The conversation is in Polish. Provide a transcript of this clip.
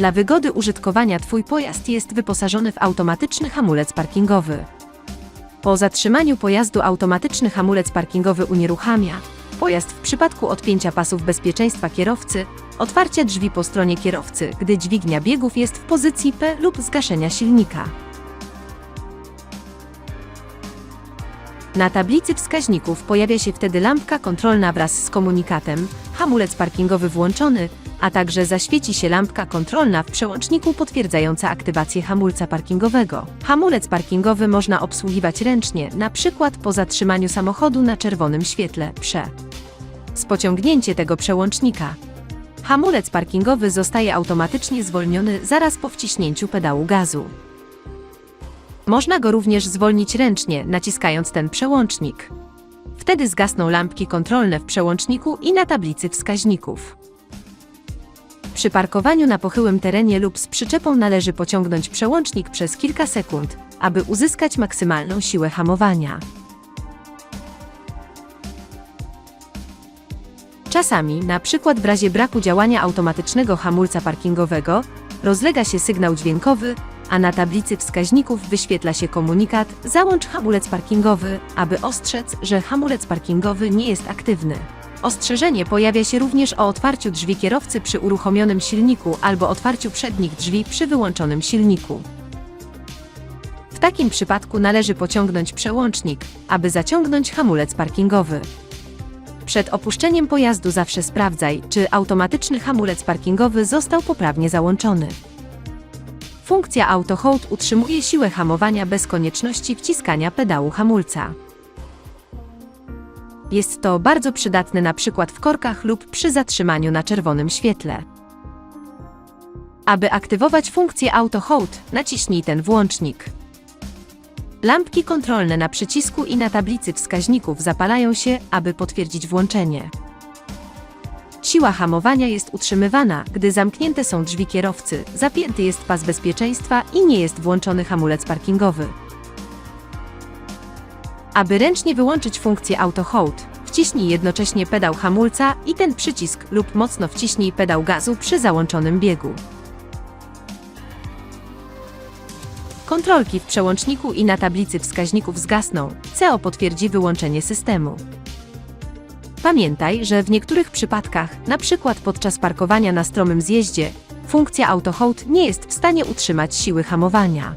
Dla wygody użytkowania Twój pojazd jest wyposażony w automatyczny hamulec parkingowy. Po zatrzymaniu pojazdu automatyczny hamulec parkingowy unieruchamia pojazd w przypadku odpięcia pasów bezpieczeństwa kierowcy, otwarcia drzwi po stronie kierowcy, gdy dźwignia biegów jest w pozycji P lub zgaszenia silnika. Na tablicy wskaźników pojawia się wtedy lampka kontrolna wraz z komunikatem hamulec parkingowy włączony, a także zaświeci się lampka kontrolna w przełączniku potwierdzająca aktywację hamulca parkingowego. Hamulec parkingowy można obsługiwać ręcznie, przykład po zatrzymaniu samochodu na czerwonym świetle prze. Z tego przełącznika. Hamulec parkingowy zostaje automatycznie zwolniony zaraz po wciśnięciu pedału gazu. Można go również zwolnić ręcznie, naciskając ten przełącznik. Wtedy zgasną lampki kontrolne w przełączniku i na tablicy wskaźników. Przy parkowaniu na pochyłym terenie lub z przyczepą należy pociągnąć przełącznik przez kilka sekund, aby uzyskać maksymalną siłę hamowania. Czasami, przykład w razie braku działania automatycznego hamulca parkingowego, rozlega się sygnał dźwiękowy, a na tablicy wskaźników wyświetla się komunikat Załącz hamulec parkingowy, aby ostrzec, że hamulec parkingowy nie jest aktywny. Ostrzeżenie pojawia się również o otwarciu drzwi kierowcy przy uruchomionym silniku albo otwarciu przednich drzwi przy wyłączonym silniku. W takim przypadku należy pociągnąć przełącznik, aby zaciągnąć hamulec parkingowy. Przed opuszczeniem pojazdu zawsze sprawdzaj, czy automatyczny hamulec parkingowy został poprawnie załączony. Funkcja Auto Hold utrzymuje siłę hamowania bez konieczności wciskania pedału hamulca. Jest to bardzo przydatne na przykład w korkach lub przy zatrzymaniu na czerwonym świetle. Aby aktywować funkcję Auto Hold, naciśnij ten włącznik. Lampki kontrolne na przycisku i na tablicy wskaźników zapalają się, aby potwierdzić włączenie. Siła hamowania jest utrzymywana, gdy zamknięte są drzwi kierowcy, zapięty jest pas bezpieczeństwa i nie jest włączony hamulec parkingowy. Aby ręcznie wyłączyć funkcję Auto Hold, wciśnij jednocześnie pedał hamulca i ten przycisk lub mocno wciśnij pedał gazu przy załączonym biegu. Kontrolki w przełączniku i na tablicy wskaźników zgasną. CO potwierdzi wyłączenie systemu. Pamiętaj, że w niektórych przypadkach, np. podczas parkowania na stromym zjeździe, funkcja Auto Hold nie jest w stanie utrzymać siły hamowania.